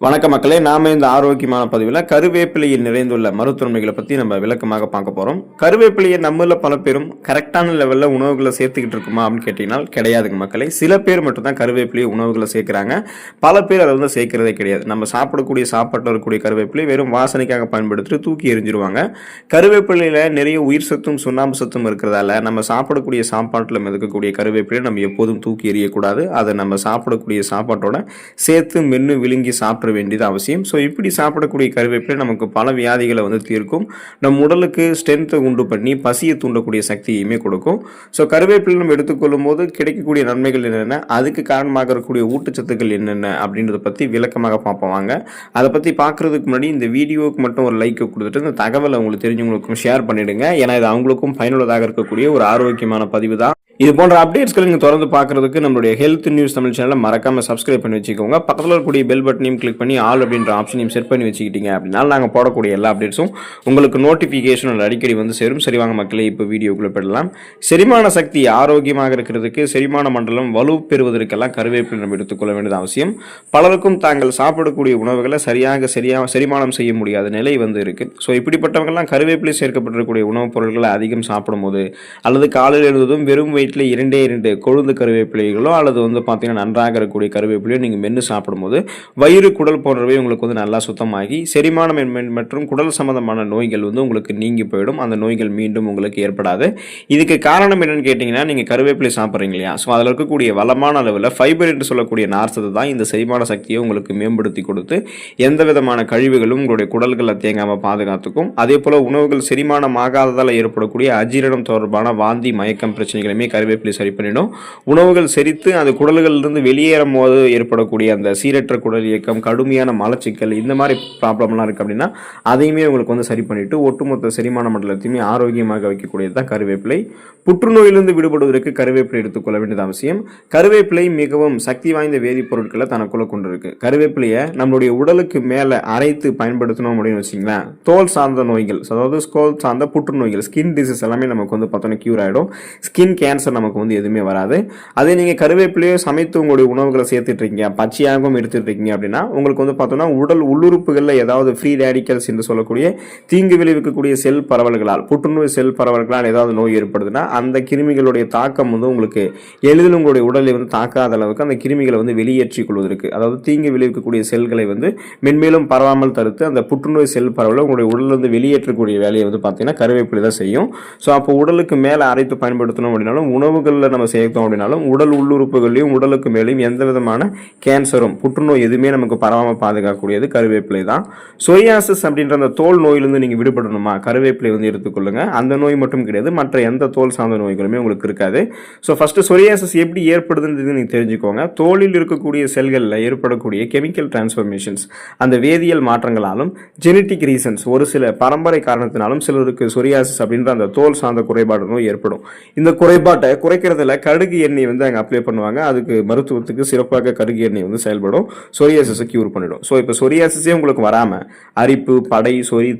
வணக்க மக்களே நாம இந்த ஆரோக்கியமான பதிவில் கருவேப்பிலையில் நிறைந்துள்ள மருத்துவமைகளை பற்றி நம்ம விளக்கமாக பார்க்க போகிறோம் கருவேப்பிலையை நம்மள பல பேரும் கரெக்டான லெவலில் உணவுகளை சேர்த்துக்கிட்டு இருக்குமா அப்படின்னு கேட்டிங்கன்னா கிடையாதுங்க மக்களே. சில பேர் மட்டும்தான் கருவேப்பிலையை உணவுகளை சேர்க்குறாங்க. பல பேர் அதை வந்து சேர்க்கிறதே கிடையாது. நம்ம சாப்பிடக்கூடிய சாப்பாட்டில் இருக்கக்கூடிய கருவேப்பிலை வெறும் வாசனைக்காக பயன்படுத்திட்டு தூக்கி எரிஞ்சிருவாங்க கருவேப்பிலையில் நிறைய உயிர் சத்தும் சுண்ணாம்பு சத்தும் இருக்கிறதால நம்ம சாப்பிடக்கூடிய சாப்பாட்டில் மிதக்கக்கூடிய கருவேப்பிலையை நம்ம எப்போதும் தூக்கி எறியக்கூடாது. அதை நம்ம சாப்பிடக்கூடிய சாப்பாட்டோட சேர்த்து மென்று விழுங்கி சாப்பிட வேண்டியது அவசியம். ஸோ இப்படி சாப்பிடக்கூடிய கருவேப்பிலை நமக்கு பல வியாதிகளை வந்து தீர்க்கும். நம் உடலுக்கு ஸ்ட்ரென்த்தை உண்டு பண்ணி பசியை தூண்டக்கூடிய சக்தியுமே கொடுக்கும். ஸோ கருவேப்பிலை நம்ம எடுத்துக்கொள்ளும் போது கிடைக்கக்கூடிய நன்மைகள் என்னென்ன? அதுக்கு காரணமாக இருக்கக்கூடிய ஊட்டச்சத்துக்கள் என்னென்ன? அப்படின்றத பற்றி விளக்கமாக பார்ப்போம் வாங்க. அதை பற்றி பார்க்குறதுக்கு முன்னாடி இந்த வீடியோவுக்கு மட்டும் ஒரு லைக் கொடுத்துட்டு இந்த தகவலை உங்களுக்கு தெரிஞ்சவங்களுக்கும் ஷேர் பண்ணிவிடுங்க ஏன்னா இது அவங்களுக்கும் பயனுள்ளதாக இருக்கக்கூடிய ஒரு ஆரோக்கியமான பதிவு தான். இது போன்ற அப்டேட்ஸ்களை நீங்கள் தொடர்ந்து பார்க்குறதுக்கு நம்மளுடைய ஹெல்த் நியூஸ் தமிழ் சேனலை மறக்காமல் சப்ஸ்கிரைப் பண்ணி வச்சுக்கோங்க. பக்கத்தில் இருக்கக்கூடிய பெல் பட்டனையும் கிளிக் பண்ணி ஆல் அப்படின்ற ஆப்ஷனையும் செட் பண்ணி வச்சுக்கிட்டீங்க அப்படின்னா நாங்கள் போடக்கூடிய எல்லா அப்டேட்ஸும் உங்களுக்கு நோட்டிஃபிகேஷன் அடிக்கடி வந்து சேரும். சரிவாங்க மக்களே இப்போ வீடியோக்குள்ளே பெறலாம் செரிமான சக்தி ஆரோக்கியமாக இருக்கிறதுக்கு செரிமான மண்டலம் வலு பெறுவதற்கெல்லாம் கருவேப்பிலை நம்ம எடுத்துக்கொள்ள வேண்டியது அவசியம். பலருக்கும் தாங்கள் சாப்பிடக்கூடிய உணவுகளை சரியாக சரியாக செரிமானம் செய்ய முடியாத நிலை வந்து இருக்குது ஸோ இப்படிப்பட்டவங்கெல்லாம் கருவேப்பிலை சேர்க்கப்பட்டிருக்கக்கூடிய உணவுப் பொருட்களை அதிகம் சாப்பிடும்போது அல்லது காலையில் எழுந்ததும் வெறும் வீட்டில் இரண்டே இரண்டு கொழுந்து கருவேப்பிலைகளோ அல்லது வந்து பார்த்தீங்கன்னா நன்றாக இருக்கக்கூடிய கருவேப்பிலையோ நீங்கள் மென்று சாப்பிடும்போது வயிறு குடல் போன்றவை உங்களுக்கு வந்து நல்லா சுத்தமாகி செரிமானம் மற்றும் குடல் சம்பந்தமான நோய்கள் வந்து உங்களுக்கு நீங்கி போயிடும். அந்த நோய்கள் மீண்டும் உங்களுக்கு ஏற்படாது. இதுக்கு காரணம் என்னென்னு கேட்டிங்கன்னா நீங்கள் கருவேப்பிலை சாப்பிட்றீங்க இல்லையா? ஸோ அதில் இருக்கக்கூடிய வளமான அளவில் ஃபைபர் என்று சொல்லக்கூடிய நார்சத்தை தான் இந்த செரிமான சக்தியை உங்களுக்கு மேம்படுத்தி கொடுத்து எந்த விதமான கழிவுகளும் உங்களுடைய குடல்களில் தேங்காமல் பாதுகாத்துக்கும். அதே போல் உணவுகள் செரிமானம் ஆகாததால் ஏற்படக்கூடிய அஜீரணம் தொடர்பான வாந்தி மயக்கம் பிரச்சனைகளுமே கருவேப்பிலை சரி பண்ணிடும். உணவுகள் செரித்து அது குடல்களிலிருந்து வெளியேறும் போது ஏற்படக்கூடிய அந்த சீரற்ற குடல் இயக்கம் கடுமையான மலச்சிக்கல் இந்த மாதிரி ப்ராப்ளம்லாம் இருக்குது அப்படின்னா அதையுமே உங்களுக்கு வந்து சரி பண்ணிட்டு ஒட்டுமொத்த செரிமான மண்டலத்தையுமே ஆரோக்கியமாக வைக்கக்கூடியது தான் கருவேப்பிலை. புற்றுநோயிலிருந்து விடுபடுவதற்கு கருவேப்பிலை எடுத்துக்கொள்ள வேண்டியது அவசியம். கருவேப்பிலை மிகவும் சக்தி வாய்ந்த வேதிப்பொருட்களை தனக்குள்ள கொண்டிருக்கு. கருவேப்பிலையை நம்மளுடைய உடலுக்கு மேலே அரைத்து பயன்படுத்தணும் அப்படின்னு வச்சிங்களேன் தோல் சார்ந்த நோய்கள் அதாவது ஸ்கோல் சார்ந்த புற்றுநோய்கள் ஸ்கின் டிசீஸ் எல்லாமே நமக்கு வந்து பார்த்தோன்னா க்யூர் ஆகிடும் ஸ்கின் கேன்சர் நமக்கு வந்து எதுவுமே வராது. அதே நீங்கள் கருவேப்பிலையோ சமைத்து உங்களுடைய உணவுகளை சேர்த்துட்டு இருக்கீங்க பச்சையாகவும் எடுத்துட்டு இருக்கீங்க அப்படின்னா உங்களுக்கு வந்து பார்த்தோன்னா உடல் உள்ளுறுப்புகளில் ஏதாவது ஃப்ரீ ரேடிக்கல்ஸ் என்று சொல்லக்கூடிய தீங்கு விளைவிக்கக்கூடிய செல் பரவல்களால் புற்றுநோய் செல் பரவல்களால் ஏதாவது நோய் ஏற்படுதுன்னா அந்த கிருமிகளுடைய தாக்கம் வந்து உங்களுக்கு எளிதில் உங்களுடைய உடலை வந்து தாக்காத அளவுக்கு அந்த கிருமிகளை வந்து வெளியேற்றிக் கொள்வதற்கு அதாவது தீங்கு விளைவிக்கக்கூடிய செல்களை வந்து மென்மேலும் பரவாமல் தடுத்து அந்த புற்றுநோய் செல் பரவலை உங்களுடைய உடலிருந்து வெளியேற்றக்கூடிய வேலையை வந்து பார்த்தீங்கன்னா கருவேப்பிலை தான் செய்யும். ஸோ அப்போ உடலுக்கு மேலே அரைத்து பயன்படுத்தணும் அப்படின்னாலும் உணவுகளில் நம்ம சேர்த்தோம் அப்படின்னாலும் உடல் உள்ளுறுப்புகளையும் உடலுக்கு மேலேயும் எந்த விதமான கேன்சரும் புற்றுநோய் எதுவுமே நமக்கு பரவாமல் பாதுகாக்கக்கூடியது கருவேப்பிலை தான். சொரியாசிஸ் அப்படின்ற அந்த தோல் நோயிலிருந்து நீங்கள் விடுபடணுமா? கருவேப்பிலை வந்து எடுத்துக்கொள்ளுங்க. அந்த நோய் மட்டும் கிடையாது மற்ற எந்த தோல் சார்ந்த நோய்களுமே உங்களுக்கு இருக்காது. ஸோ ஃபஸ்ட்டு சொரியாசிஸ் எப்படி ஏற்படுதுன்றது நீங்கள் தெரிஞ்சுக்கோங்க. தோலில் இருக்கக்கூடிய செல்களில் ஏற்படக்கூடிய கெமிக்கல் டிரான்ஸ்ஃபர்மேஷன்ஸ் அந்த வேதியியல் மாற்றங்களாலும் ஜெனட்டிக் ரீசன்ஸ் ஒரு சில பரம்பரை காரணத்தினாலும் சிலருக்கு சொரியாசிஸ் அப்படின்ற அந்த தோல் சார்ந்த குறைபாடு நோய் ஏற்படும். இந்த குறைபாடு குறைபாட்டை குறைக்கிறதுல கடுகு எண்ணெய் வந்து அங்கே அப்ளை பண்ணுவாங்க. அதுக்கு மருத்துவத்துக்கு சிறப்பாக கடுகு எண்ணெய் வந்து செயல்படும். சொரியாசிஸை க்யூர் பண்ணிடும். ஸோ இப்போ சொரியாசிஸே உங்களுக்கு வராமல் அரிப்பு படை சொறி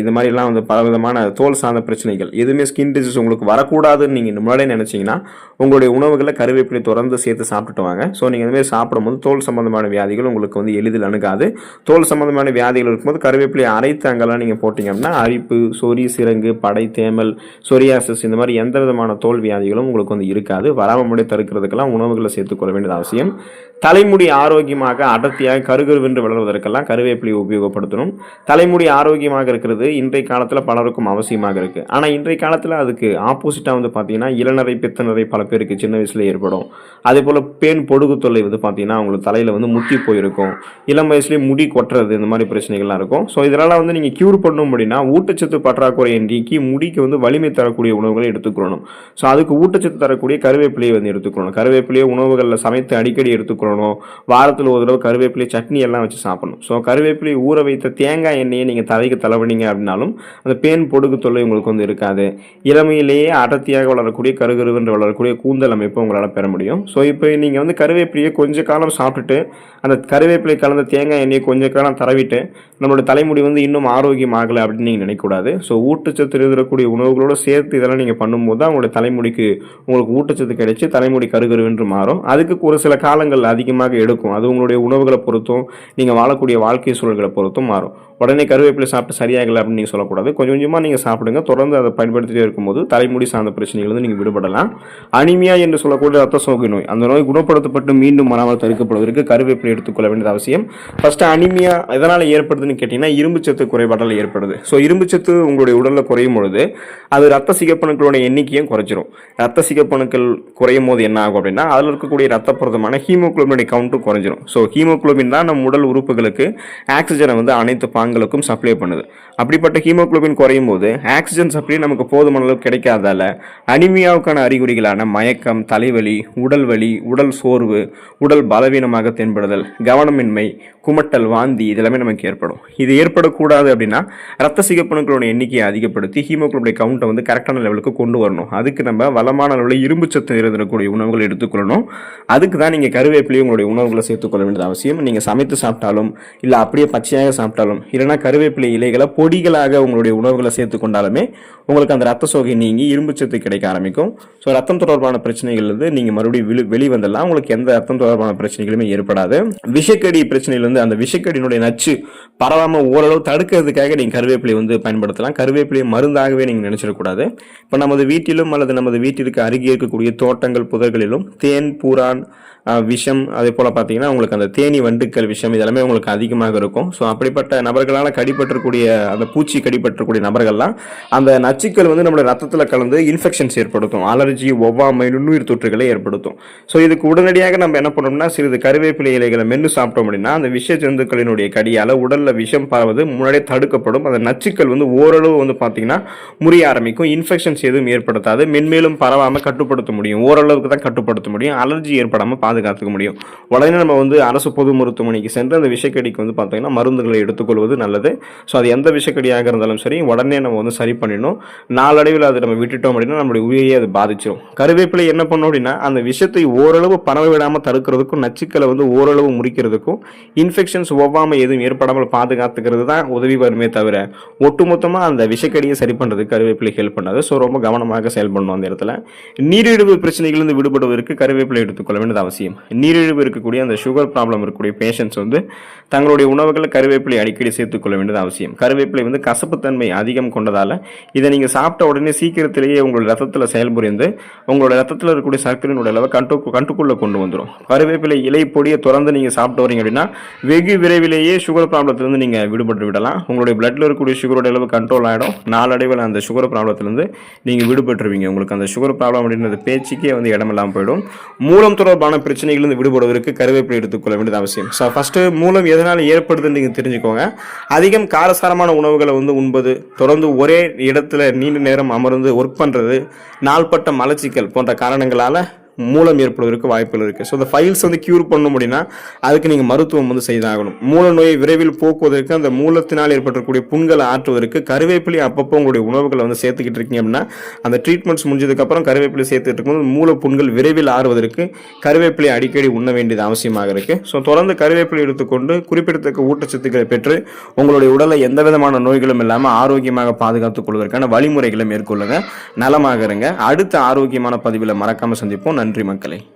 இது மாதிரிலாம் வந்து பல விதமான தோல் சார்ந்த பிரச்சனைகள் எதுவுமே ஸ்கின் டிசீஸ் உங்களுக்கு வரக்கூடாதுன்னு நீங்கள் முன்னாடியே நினச்சிங்கன்னா உங்களுடைய உணவுகளை கருவேப்பிலை தொடர்ந்து சேர்த்து சாப்பிட்டுட்டு வாங்க. ஸோ நீங்கள் இதுமாதிரி சாப்பிடும்போது தோல் சம்பந்தமான வியாதிகள் உங்களுக்கு வந்து எளிதில் அணுகாது. தோல் சம்பந்தமான வியாதிகள் இருக்கும்போது கருவேப்பிலை அரைத்து அங்கெல்லாம் நீங்கள் போட்டிங்க அப்படின்னா அரிப்பு சொறி சிறங்கு படை தேமல் சொரியாசிஸ் இந்த மாதிரி எந்த விதமான தோல் வியாதிகளும் உங்களுக்கு வந்து இருக்காது. வராமல் முடி தடுக்கிறதுக்கெல்லாம் உணவுகளை சேர்த்துக்கொள்ள வேண்டியது அவசியம். தலைமுடி ஆரோக்கியமாக அடர்த்தியாக கருகருவென்று வளர்வதற்கெல்லாம் கருவேப்பிலையை உபயோகப்படுத்தணும். தலைமுடி ஆரோக்கியமாக இருக்கிறது. இன்றைய காலத்தில் பலருக்கும் அவசியமாக இருக்குது ஆனால் இன்றைய காலத்தில் அதுக்கு ஆப்போசிட்டாக வந்து பார்த்தீங்கன்னா இளநரை பித்தநரை பல பேருக்கு சின்ன வயசில் ஏற்படும். அதே போல் பேன் பொடுகு தொல்லை வந்து பார்த்தீங்கன்னா அவங்களுக்கு தலையில் வந்து முத்தி போயிருக்கும். இளம் வயசுலேயே முடி கொட்டுறது இந்த மாதிரி பிரச்சனைகள்லாம் இருக்கும். ஸோ இதனால் வந்து நீங்கள் க்யூர் பண்ணணும் அப்படின்னா ஊட்டச்சத்து பற்றாக்குறையை நீக்கி முடிக்கு வந்து வலிமை தரக்கூடிய உணவுகளை எடுத்துக்கணும் ஸோ அதுக்கு ஊட்ட ஊட்டச்சத்து தரக்கூடிய கருவேப்பிலையை வந்து எடுத்துக்கணும். கருவேப்பிலையை உணவுகளில் சமைத்து அடிக்கடி எடுத்துக்கணும். வாரத்தில் ஒரு தடவை கருவேப்பிலை சட்னி எல்லாம் வச்சு சாப்பிடணும். ஸோ கருவேப்பிலையை ஊற வைத்த தேங்காய் எண்ணெயை நீங்கள் தலைக்கு தடவினீங்க அப்படின்னாலும் அந்த பேன் பொடுகு தொல்லை உங்களுக்கு வந்து இருக்காது. இளமையிலேயே அடர்த்தியாக வளரக்கூடிய கருகருவென்று வளரக்கூடிய கூந்தல் அமைப்பு உங்களால் பெற முடியும். ஸோ இப்போ நீங்கள் வந்து கருவேப்பிலையை கொஞ்ச காலம் சாப்பிட்டுட்டு அந்த கருவேப்பிலை கலந்த தேங்காய் எண்ணெயை கொஞ்ச காலம் தரவிட்டு நம்மளோட தலைமுடி வந்து இன்னும் ஆரோக்கியமாகலை அப்படின்னு நீங்கள் நினைக்கக்கூடாது. ஸோ ஊட்டச்சத்து இருக்கக்கூடிய உணவுகளோடு சேர்த்து இதெல்லாம் நீங்கள் பண்ணும்போது தான் உங்களுடைய தலைமுடிக்கு உங்களுக்கு ஊட்டச்சத்து கிடைச்சி தலைமுடி கருகருவென்று மாறும். அதுக்கு ஒரு சில காலங்கள் அதிகமாக எடுக்கும். அது உங்களுடைய உணவுகளை பொறுத்தும் நீங்கள் வாழக்கூடிய வாழ்க்கை சூழல்களை பொறுத்தும் மாறும். உடனே கருவேப்பிலை சாப்பிட்டு சரியாகலை அப்படின்னு நீங்கள் சொல்லக்கூடாது. கொஞ்சம் கொஞ்சமாக நீங்கள் சாப்பிடுங்க. தொடர்ந்து அதை பயன்படுத்திட்டே இருக்கும்போது தலைமுடி சார்ந்த பிரச்சனைகள் நீங்கள் விடுபடலாம். அனிமியா என்று சொல்லக்கூடிய ரத்த சோகை நோய். அந்த நோய் குணப்படுத்தப்பட்டு மீண்டும் வராமல் தடுக்கப்படுவதற்கு கருவேப்பிலை எடுத்துக்கொள்ள வேண்டியது அவசியம். ஃபஸ்ட்டு அனிமியா எதனால் ஏற்படுதுன்னு கேட்டிங்கன்னா இரும்புச்சத்து குறைபாடால் ஏற்படுது. ஸோ இரும்பு சத்து உங்களுடைய உடலில் குறையும் பொழுது அது ரத்த சிகப்பணுக்களோட எண்ணிக்கையும் குறைச்சிரும் ரத்த சிகப்பணுக்கள் குறையும் போது என்ன ஆகும் அப்படின்னா அதில் இருக்கக்கூடிய ரத்த புரதமான ஹீமோகுளோபினுடைய கவுண்ட்டும் குறைஞ்சிரும். ஸோ ஹீமோக்ளோபின் தான் நம்ம உடல் உறுப்புகளுக்கு ஆக்சிஜனை வந்து அனைத்து பாங்களுக்கும் சப்ளை பண்ணுது. அப்படிப்பட்ட ஹீமோகுளோபின் குறையும் போது ஆக்சிஜன் சப்ளை நமக்கு போதுமான அளவு கிடைக்காதால அனிமியாவுக்கான அறிகுறிகளான மயக்கம் தலைவலி உடல் வலி உடல் சோர்வு உடல் பலவீனமாக தென்படுதல் கவனமின்மை குமட்டல் வாந்தி இதெல்லாமே நமக்கு ஏற்படும். இது ஏற்படக்கூடாது அப்படின்னா ரத்த சிகப்பணுக்களோட எண்ணிக்கையை அதிகப்படுத்தி ஹீமோகுளோபின் கவுண்ட்டை வந்து கரெக்டான லெவலுக்கு கொண்டு வரணும். அதுக்கு நம்ம வளமான அளவில் இரும்பு சத்து இருந்திருக்கக்கூடிய உணவுகள் எடுத்துக்கொள்ளணும். அதுக்கு தான் நீங்கள் கருவேப்பிலையும் உங்களுடைய உணவுகளை சேர்த்துக்கொள்ள வேண்டியது அவசியம். நீங்கள் சமைத்து சாப்பிட்டாலும் இல்லை அப்படியே பச்சையாக சாப்பிட்டாலும் இல்லைனா கருவேப்பிலை இலைகளை பொடிகளாக உங்களுடைய உணவுகளை சேர்த்து கொண்டாலுமே உங்களுக்கு அந்த ரத்த சோகை நீங்கி இரும்பு சத்து கிடைக்க ஆரம்பிக்கும். ஸோ ரத்தம் தொடர்பான பிரச்சனைகள் நீங்கள் மறுபடியும் வெளி வெளிவந்தெல்லாம் உங்களுக்கு எந்த ரத்தம் தொடர்பான பிரச்சனைகளுமே ஏற்படாது. விஷக்கடி பிரச்சனையிலிருந்து அந்த விஷக்கடியினுடைய நச்சு பரவாமல் ஓரளவு தடுக்கிறதுக்காக நீங்கள் கருவேப்பிலை வந்து பயன்படுத்தலாம். கருவேப்பிலையை மருந்தாகவே நீங்கள் நினச்சிடக்கூடாது. இப்போ நமது வீட்டிலும் அல்லது நமது வீட்டிற்கு அருகே இருக்கக்கூடிய தோட்டங்கள் புதர்களிலும் தேன் பூரான் விஷம் அதே போல் பார்த்தீங்கன்னா உங்களுக்கு அந்த தேனி வண்டுக்கள் விஷம் இதெல்லாமே உங்களுக்கு அதிகமாக இருக்கும். ஸோ அப்படிப்பட்ட நபர்களால் கடிபற்றக்கூடிய அந்த பூச்சி கடிபற்றக்கூடிய நபர்கள்லாம் அந்த நச்சுக்கள் வந்து நம்மளோட ரத்தத்தில் கலந்து இன்ஃபெக்ஷன்ஸ் ஏற்படுத்தும். அலர்ஜி ஒவ்வாமை நுண்ணுயிர் தொற்றுகளை ஏற்படுத்தும். ஸோ இதுக்கு உடனடியாக நம்ம என்ன பண்ணோம்னா சிறிது கருவேப்பிலை இலைகளை மென்று சாப்பிட்டோம் அப்படின்னா அந்த விஷ ஜந்துக்களினுடைய கடியால் உடலில் விஷம் பரவது முன்னாடியே தடுக்கப்படும். அந்த நச்சுக்கள் வந்து ஓரளவு வந்து பார்த்தீங்கன்னா முறிய ஆரம்பிக்கும். இன்ஃபெக்ஷன்ஸ் எதுவும் ஏற்படுத்தாது. மென்மேலும் பரவாமல் கட்டுப்படுத்த முடியும். ஓரளவுக்கு தான் கட்டுப்படுத்த முடியும். அலர்ஜி ஏற்படாமல் பாதுகாத்துக்க முடியும். உடனே நம்ம வந்து அரசு பொது மருத்துவமனைக்கு சென்று அந்த விஷக்கடிக்கு வந்து பார்த்தீங்கன்னா மருந்துகளை எடுத்துக்கொள்வது நல்லது. ஸோ அது எந்த விஷக்கடியாக இருந்தாலும் சரி உடனே நம்ம வந்து சரி பண்ணிடணும். நாளடைவில் அதை நம்ம விட்டுட்டோம் அப்படின்னா நம்மளுடைய உயிரையே அது பாதிச்சிடும் கருவேப்பிலை என்ன பண்ணும் அப்படின்னா அந்த விஷத்தை ஓரளவு பரவ விடாமல் தடுக்கிறதுக்கும் நச்சுக்களை வந்து ஓரளவு முறிக்கிறதுக்கும் இன்ஃபெக்ஷன்ஸ் ஒவ்வாமல் எதுவும் ஏற்படாமல் பாதுகாத்துக்கிறது தான் உதவி வருமே தவிர ஒட்டுமொத்தமாக அந்த விஷக்கடியை சரி பண்ணுறதுக்கு கருவேப்பிலை ஹெல்ப் பண்ணாது. ஸோ ரொம்ப கவனமாக செயல்படணும் அந்த இடத்துல. நீரிழிவு பிரச்சனைகளிலிருந்து விடுபடுவதற்கு கருவேப்பிலை எடுத்துக்கொள்ள வேண்டியது அவசியம். நீரிழிவு இருக்கக்கூடிய அந்த சுகர் ப்ராப்ளம் இருக்கக்கூடிய பேஷண்ட்ஸ் வந்து தங்களுடைய உணவுகளை கருவேப்பிலை அடிக்கடி சேர்த்துக்கொள்ள வேண்டியது அவசியம். கருவேப்பிலை வந்து கசப்புத்தன்மை அதிகம் கொண்டதால் இதை நீங்கள் சாப்பிட்ட உடனே சீக்கிரத்திலேயே உங்களுடைய ரத்தத்தில் செயல்புரிந்து உங்களுடைய ரத்தத்தில் இருக்கக்கூடிய சர்க்கரையினுடைய அளவை கண்டு கண்டுக்குள்ளே கொண்டு வந்துடும் கருவேப்பிலை இலை பொடியை திறந்து நீங்கள் சாப்பிட்டு வரீங்க அப்படின்னா வெகு விரைவிலேயே சுகர் ப்ராப்ளத்திலேருந்து நீங்கள் விடுபட்டு விடலாம். உங்களுடைய பிளட்டில் இருக்கக்கூடிய சுகரோட அளவு கண்ட்ரோல் ஆகிடும் நாளடைவில் அந்த சுகர் ப்ராப்ளத்திலேருந்து நீங்கள் விடுபட்டுருவீங்க. உங்களுக்கு அந்த சுகர் ப்ராப்ளம் அப்படின்றது பேச்சுக்கே வந்து இடமெல்லாம் போயிடும். மூலம் தொடர்பான பிரச்சனைகளிலிருந்து விடுபடுவதற்கு கருவேப்பிலை எடுத்துக்கொள்ள வேண்டியது அவசியம். ஸோ ஃபஸ்ட்டு மூலம் எதனால் ஏற்படுதுன்னு நீங்கள் தெரிஞ்சுக்கோங்க. அதிகம் காரசாரமான உணவுகளை வந்து உண்பது தொடர்ந்து ஒரே இடத்துல நீண்ட நேரம் அமர்ந்து ஒர்க் பண்ணுறது நாள்பட்ட மலச்சிக்கல் போன்ற காரணங்களால் மூலம் ஏற்படுவதற்கு வாய்ப்புகள் இருக்குது ஸோ இந்த ஃபைல்ஸ் வந்து க்யூர் பண்ண முடியும்னா அதுக்கு நீங்கள் மருத்துவம் வந்து செய்தாகணும். மூல நோயை விரைவில் போக்குவதற்கு அந்த மூலத்தினால் ஏற்படக்கூடிய புண்களை ஆற்றுவதற்கு கருவேப்பிலை அப்பப்போ உங்களுடைய உணவுகளை வந்து சேர்த்துக்கிட்டு இருக்கீங்க அப்படின்னா அந்த ட்ரீட்மெண்ட்ஸ் முடிஞ்சதுக்கப்புறம் கருவேப்பிலை சேர்த்துட்டு இருக்கும்போது மூல புண்கள் விரைவில் ஆறுவதற்கு கருவேப்பிலை அடிக்கடி உண்ண வேண்டியது அவசியமாக இருக்குது ஸோ தொடர்ந்து கருவேப்பிலை எடுத்துக்கொண்டு குறிப்பிடத்தக்க ஊட்டச்சத்துக்களை பெற்று உங்களுடைய உடலை எந்த விதமான நோய்களும் இல்லாமல் ஆரோக்கியமாக பாதுகாத்துக் கொள்வதற்கான வழிமுறைகளை மேற்கொள்ளுங்க. நலமாக இருங்க. அடுத்த ஆரோக்கியமான பதிவில் மறக்காமல் சந்திப்போம். நன்றி மக்களே.